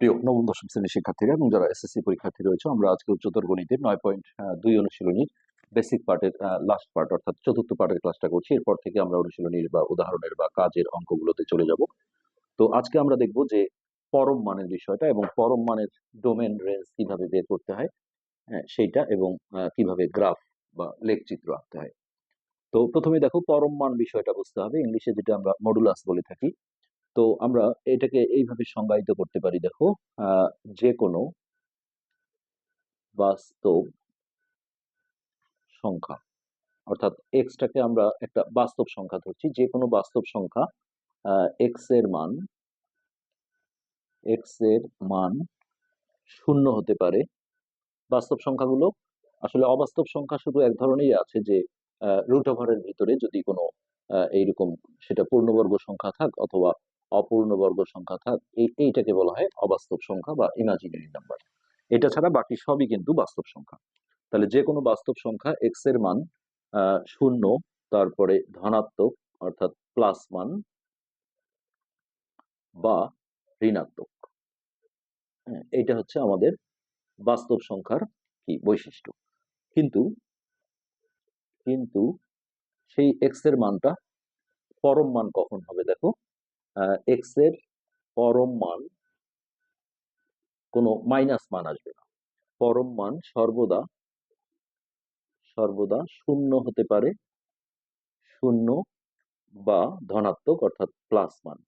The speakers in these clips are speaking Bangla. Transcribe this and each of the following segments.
প্রিয় নবম, দশম শ্রেণির শিক্ষার্থীরা এবং যারা এসএসসি পরীক্ষার্থী রয়েছে, আমরা আজকে উচ্চতর গণিতের নয় পয়েন্ট দুই অনুশীলনীর বেসিক পার্টের লাস্ট পার্ট অর্থাৎ চতুর্থ পার্টের ক্লাসটা করছি। এরপর থেকে আমরা অনুশীলনীর বা উদাহরণের বা কাজের অঙ্কগুলোতে চলে যাব। তো আজকে আমরা দেখব যে পরম মানের বিষয়টা এবং পরম মানের ডোমেন রেঞ্জ কীভাবে বের করতে হয় হ্যাঁ সেইটা এবং কীভাবে গ্রাফ বা লেখচিত্র আঁকতে হয়। তো প্রথমে দেখো, পরম মান বিষয়টা বুঝতে হবে। ইংলিশে যেটা আমরা মডুলাস বলে থাকি তো আমরা এটাকে এইভাবে সংজ্ঞায়িত করতে পারি, দেখো। যে কোনো বাস্তব সংখ্যা, অর্থাৎ এক্সটাকে আমরা একটা বাস্তব সংখ্যা ধরছি যে কোনো বাস্তব সংখ্যা এক্সের মান এক্সের মান শূন্য হতে পারে। বাস্তব সংখ্যাগুলো, আসলে অবাস্তব সংখ্যা শুধু এক ধরনেরই আছে যে রুট ওভারের ভিতরে যদি কোনো এইরকম সেটা পূর্ণবর্গ সংখ্যা থাক অথবা অপূর্ণবর্গ সংখ্যা থাক এইটাকে বলা হয় অবাস্তব সংখ্যা বা ইমাজিনারি নাম্বার এটা ছাড়া বাকি সবই কিন্তু বাস্তব সংখ্যা। তাহলে যে কোনো বাস্তব সংখ্যা এক্সের মান শূন্য তারপরে ধনাত্মক অর্থাৎ প্লাস মান বা ঋণাত্মক। হ্যাঁ, এইটা হচ্ছে আমাদের বাস্তব সংখ্যার কি বৈশিষ্ট্য। কিন্তু কিন্তু সেই এক্সের মানটা পরম মান কখন হবে দেখো? এক্সের পরম মান কোনো মাইনাস মান আসবে না। পরম মান সর্বদা সর্বদা শূন্য হতে পারে, শূন্য বা ধনাত্মক অর্থাৎ প্লাস মান।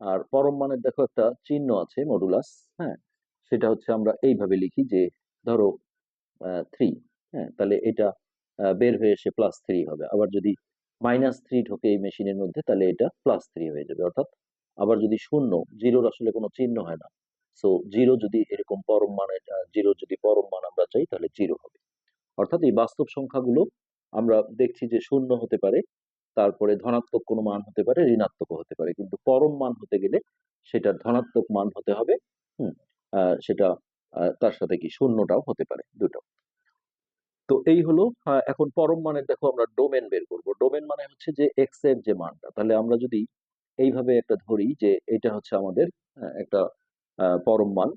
আর পরম মানের দেখো একটা চিহ্ন আছে মডুলাস হ্যাঁ? সেটা হচ্ছে আমরা এইভাবে লিখি যে, ধরো থ্রি হ্যাঁ? তাহলে এটা বের হয়ে এসে প্লাস থ্রি হবে। আবার যদি মাইনাস থ্রি ঢোকে এই মেশিনের মধ্যে, তাহলে এটা প্লাস থ্রি হয়ে যাবে। অর্থাৎ আবার যদি শূন্য জিরোর আসলে কোনো চিহ্ন হয় না। সো জিরো যদি এরকম পরম মানে জিরো যদি পরম মান আমরা চাই, তাহলে জিরো হবে। অর্থাৎ এই বাস্তব সংখ্যাগুলো আমরা দেখছি যে শূন্য হতে পারে, তারপরে ধনাত্মক কোনো মান হতে পারে, ঋণাত্মকও হতে পারে। কিন্তু পরম মান হতে গেলে সেটার ধনাত্মক মান হতে হবে, হুম সেটা তার সাথে কি শূন্যটাও হতে পারে, দুটো। তো এই হলো এখন পরম মানের দেখো আমরা ডোমেন বের করব। ডোমেন মানে হচ্ছে যে এক্সের যে মানটা। তাহলে আমরা যদি এইভাবে একটা ধরি যে এটা হচ্ছে আমাদের একটা পরম মান।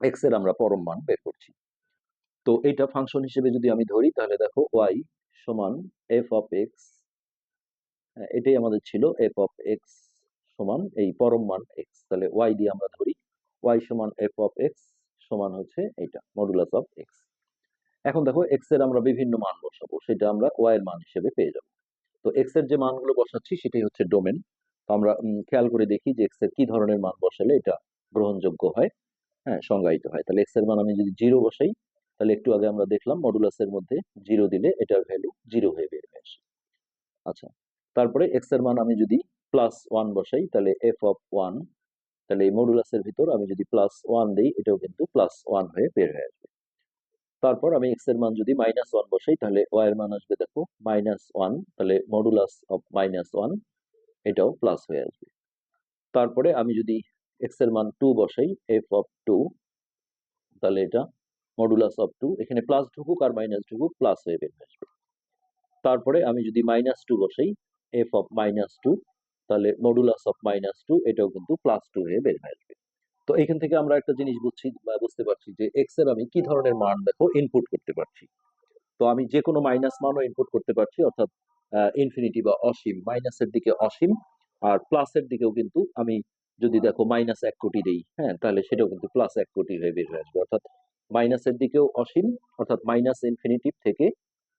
এক্সের আমরা পরম মান বের করছি। তো এটা ফাংশন হিসেবে যদি আমি ধরি, তাহলে দেখো ওয়াই সমান এফ অফ এক্স এটাই আমাদের ছিল এফ অফ এক্স সমান এই পরম মান এক্স তাহলে ওয়াই দিয়ে আমরা ধরি ওয়াই সমান এফ অফ এক্স সমান হচ্ছে এইটা মডুলাস অফ এক্স এখন দেখো এক্সের আমরা বিভিন্ন মান বসাবো, সেটা আমরা ওয়াই এর মান হিসেবে পেয়ে যাব। তো এক্সের যে মানগুলো বসাচ্ছি, সেটাই হচ্ছে ডোমেন তো আমরা খেয়াল করে দেখি যে এক্সের কি ধরনের মান বসালে এটা গ্রহণযোগ্য হয় হ্যাঁ সংজ্ঞায়িত হয়। তাহলে এক্সের মান আমি যদি জিরো বসাই, তাহলে একটু আগে আমরা দেখলাম মডুলাসের মধ্যে জিরো দিলে এটার ভ্যালু জিরো হয়ে বের হয়ে আসে। আচ্ছা তারপরে এক্সের মান আমি যদি প্লাস ওয়ান বসাই, তাহলে এফ অফ ওয়ান তাহলে এই মডুলাসের ভিতর আমি যদি প্লাস ওয়ান দিই, এটাও কিন্তু প্লাস ওয়ান হয়ে বের হয়ে আসবে। তারপর আমি এক্সের মান যদি মাইনাস ওয়ান বসাই, তাহলে ওয়াই এর মান আসবে দেখো মাইনাস ওয়ান তাহলে মডুলাস অফ মাইনাস ওয়ান এটাও প্লাস হয়ে আসবে। তারপরে আমি যদি এক্সের মান টু বসাই এফ অফ টু তাহলে এটা মডুলাস অফ টু এখানে প্লাস ঢুকুক আর মাইনাস ঢুকুক প্লাস হয়ে বেরিয়ে আসবে। তারপরে আমি যদি মাইনাস টু বসাই এফ অফ মাইনাস টু তাহলে মডুলাস অফ মাইনাস টু এটাও কিন্তু প্লাস টু হয়ে বের হয়ে আসবে। তো এখান থেকে আমরা একটা জিনিস বুঝছি বুঝতে পারছি যে এক্সের আমি কি ধরনের মান দেখো ইনপুট করতে পারছি। তো আমি যে কোনো মাইনাস মানও ইনপুট করতে পারছি, অর্থাৎ ইনফিনিটি বা অসীম। মাইনাসের দিকে অসীম, আর প্লাসের দিকেও কিন্তু আমি যদি দেখো মাইনাস এক কোটি দেই হ্যাঁ তাহলে সেটাও কিন্তু প্লাস এক কোটি হয়ে বের হয়ে আসবে। অর্থাৎ মাইনাসের দিকেও অসীম, অর্থাৎ মাইনাস ইনফিনিটিভ থেকে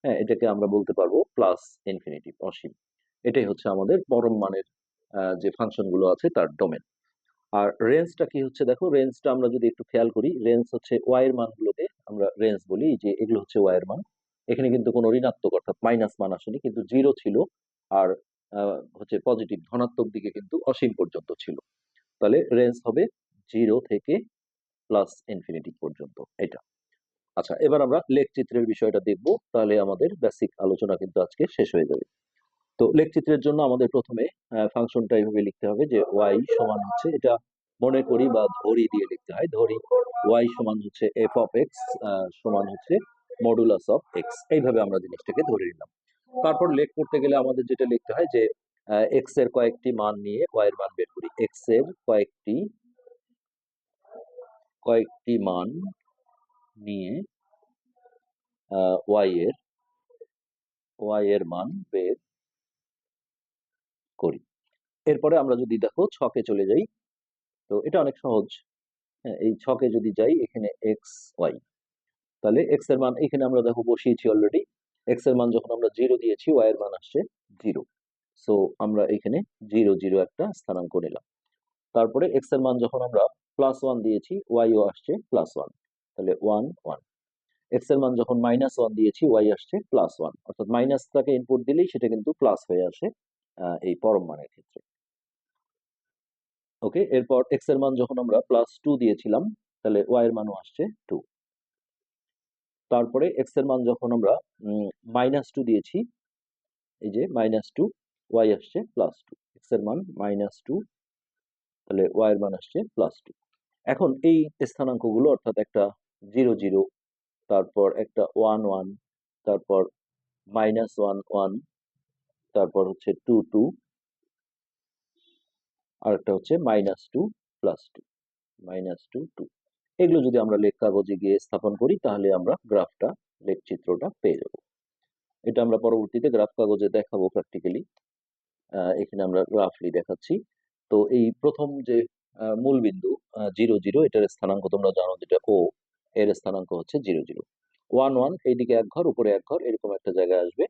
হ্যাঁ এটাকে আমরা বলতে পারব প্লাস ইনফিনিটিভ অসীম। এটাই হচ্ছে আমাদের পরম মানের যে ফাংশনগুলো আছে তার ডোমেন আর রেঞ্জটা কি হচ্ছে? দেখো রেঞ্জটা আমরা যদি একটু খেয়াল করি রেঞ্জ হচ্ছে ওয়াই এর মানগুলোকে আমরা রেঞ্জ বলি যে এগুলো হচ্ছে ওয়াই এর মান। এখানে কিন্তু কোনো ঋণাত্মক অর্থাৎ মাইনাস মান আসেনি, কিন্তু জিরো ছিল আর হচ্ছে পজিটিভ ধনাত্মক দিকে কিন্তু অসীম পর্যন্ত ছিল। তাহলে রেঞ্জ হবে জিরো থেকে প্লাস ইনফিনিটি পর্যন্ত, এটা। আচ্ছা এবার আমরা লেখচিত্রের বিষয়টা দেখব, তাহলে আমাদের বেসিক আলোচনা কিন্তু আজকে শেষ হয়ে যাবে। তো লেখ চিত্রের জন্য আমাদের প্রথমে ফাংশনটা এইভাবে লিখতে হবে যে ওয়াই সমান হচ্ছে, এটা মনে করি বা ধরি দিয়ে লিখতে হয়, ধরি ওয়াই সমান হচ্ছে এফ অফ এক্স সমান হচ্ছে মডুলাস অফ এক্স এইভাবে আমরা জিনিসটাকে ধরে নিলাম। তারপর লেখ করতে গেলে আমাদের যেটা লিখতে হয় যে এক্সের কয়েকটি মান নিয়ে ওয়াই এর মান বের করি এক্সের কয়েকটি কয়েকটি মান নিয়ে ওয়াই এর ওয়াই এর মান বের করি। এরপরে আমরা যদি দেখো ছকে চলে যাই, তো এটা অনেক সহজ। হ্যাঁ এই ছকে যদি যাই, এখানে এক্স ওয়াই তাহলে এক্সের মান, এখানে আমরা দেখো বসিয়েছি অলরেডি এক্সের মান যখন আমরা জিরো দিয়েছি ওয়াই এর মান আসছে জিরো সো আমরা এখানে জিরো জিরো একটা স্থানাঙ্ক নিলাম। তারপরে এক্সের মান যখন আমরা প্লাস ওয়ান দিয়েছি ওয়াইও আসছে প্লাস ওয়ান তাহলে ওয়ান ওয়ান এক্সের মান যখন মাইনাস ওয়ান দিয়েছি ওয়াই আসছে প্লাস ওয়ান অর্থাৎ মাইনাসটাকে ইনপুট দিলেই সেটা কিন্তু প্লাস হয়ে আসে এই পরম মানের ক্ষেত্রে। ওকে? এরপর এক্সের মান যখন আমরা প্লাস টু দিয়েছিলাম, তাহলে ওয়াই এর মানও আসছে টু তারপরে এক্সের মান যখন আমরা মাইনাস টু দিয়েছি, এই যে মাইনাস টু ওয়াই আসছে প্লাস টু এক্সের মান মাইনাস টু তাহলে ওয়াই এর মান আসছে প্লাস টু এখন এই স্থানাঙ্কগুলো অর্থাৎ একটা জিরো জিরো তারপর একটা ওয়ান ওয়ান তারপর মাইনাস ওয়ান ওয়ান তারপর হচ্ছে টু টু আর একটা হচ্ছে minus two plus two minus two two এগুলো যদি আমরা লেখ কাগজে গিয়ে স্থাপন করি, তাহলে আমরা গ্রাফটা, লেখ চিত্রটা পেয়ে যাব। এটা আমরা পরবর্তীতে গ্রাফ কাগজে দেখাবো প্র্যাকটিক্যালি এখানে আমরা গ্রাফলি দেখাচ্ছি। তো এই প্রথম যে মূল বিন্দু জিরো জিরো এটার স্থানাঙ্ক তোমরা জানো যেটা ও এর স্থানাঙ্ক হচ্ছে জিরো জিরো ওয়ান ওয়ান এইদিকে এক ঘর, উপরে এক ঘর, এরকম একটা জায়গায় আসবে।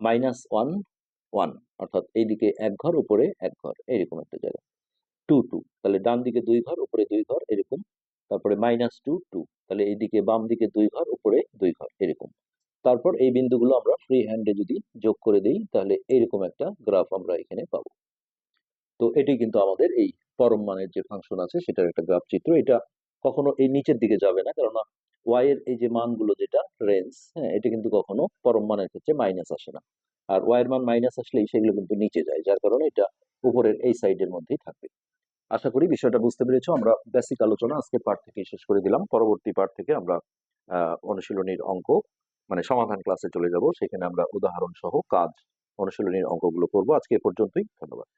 Minus one one. অর্থাৎ এইদিকে এক ঘর, উপরে এক ঘর এরকম একটা জায়গা। Two two. তাহলে ডান দিকে দুই ঘর, উপরে দুই ঘর, এরকম। তারপরে মাইনাস টু টু। তাহলে এইদিকে বাম দিকে দুই ঘর, উপরে দুই ঘর, এরকম। তারপর এই বিন্দুগুলো আমরা ফ্রি হ্যান্ডে যদি যোগ করে দিই, তাহলে এইরকম একটা গ্রাফ আমরা এখানে পাবো। তো এটি কিন্তু আমাদের এই পরম মানের যে ফাংশন আছে, সেটার একটা গ্রাফ চিত্র। এটা কখনো এই নিচের দিকে যাবে না, কেননা ওয়াই এর এই যে মানগুলো যেটা রেঞ্জ হ্যাঁ এটা কিন্তু কখনো পরম মানের ক্ষেত্রে মাইনাস আসে না। আর ওয়াই এর মান মাইনাস আসলেই সেগুলো কিন্তু নিচে যায়, যার কারণে এটা উপরের এই সাইডের মধ্যেই থাকবে। আশা করি বিষয়টা বুঝতে পেরেছ, আমরা বেসিক আলোচনা আজকে পার্ট থেকে শেষ করে দিলাম। পরবর্তী পার্ট থেকে আমরা অনুশীলনীর অঙ্ক মানে সমাধান ক্লাসে চলে যাব। সেখানে আমরা উদাহরণ সহ কাজ অনুশীলনীর অঙ্কগুলো করব। আজকে পর্যন্তই, ধন্যবাদ।